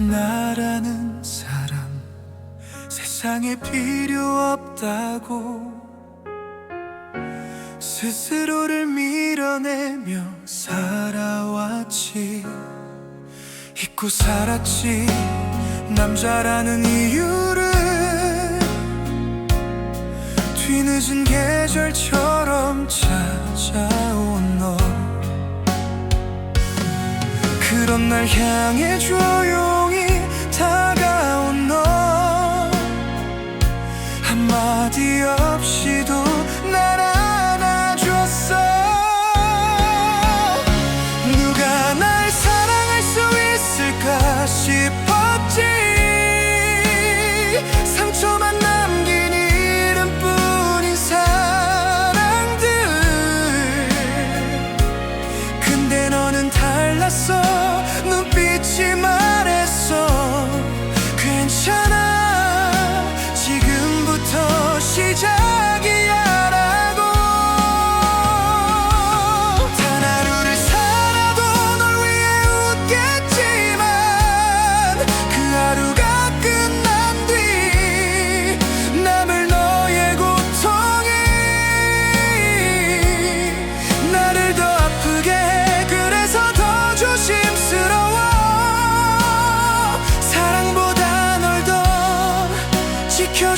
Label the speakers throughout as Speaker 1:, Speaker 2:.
Speaker 1: 나라는 사람 세상에 필요 없다고. 스스로를 밀어내며 살아왔지. 잊고 살았지 남자라는 이유를. 뒤늦은 계절처럼 찾아온 너. 그런 날 향해 줘요. la sola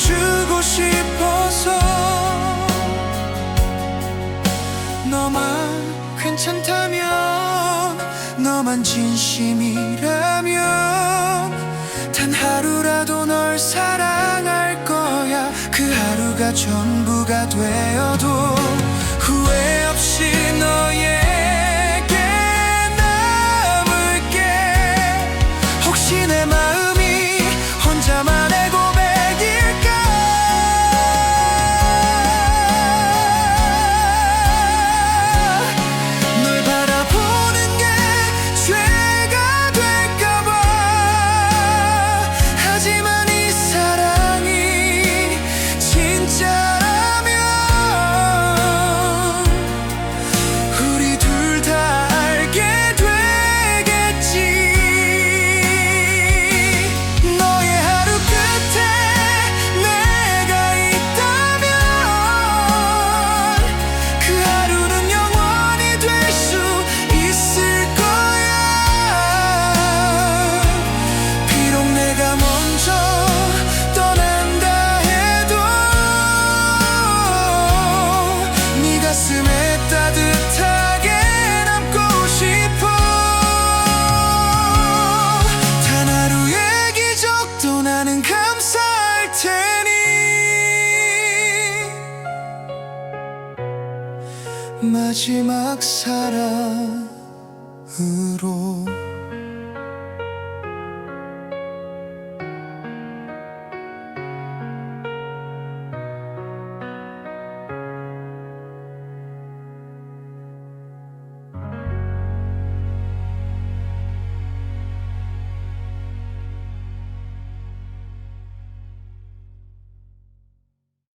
Speaker 1: 주고 싶어서 너만 괜찮다면 너만 진심이라면 단 하루라도 널 사랑할 거야. 그 하루가 전부가 되어도 마지막 사랑으로.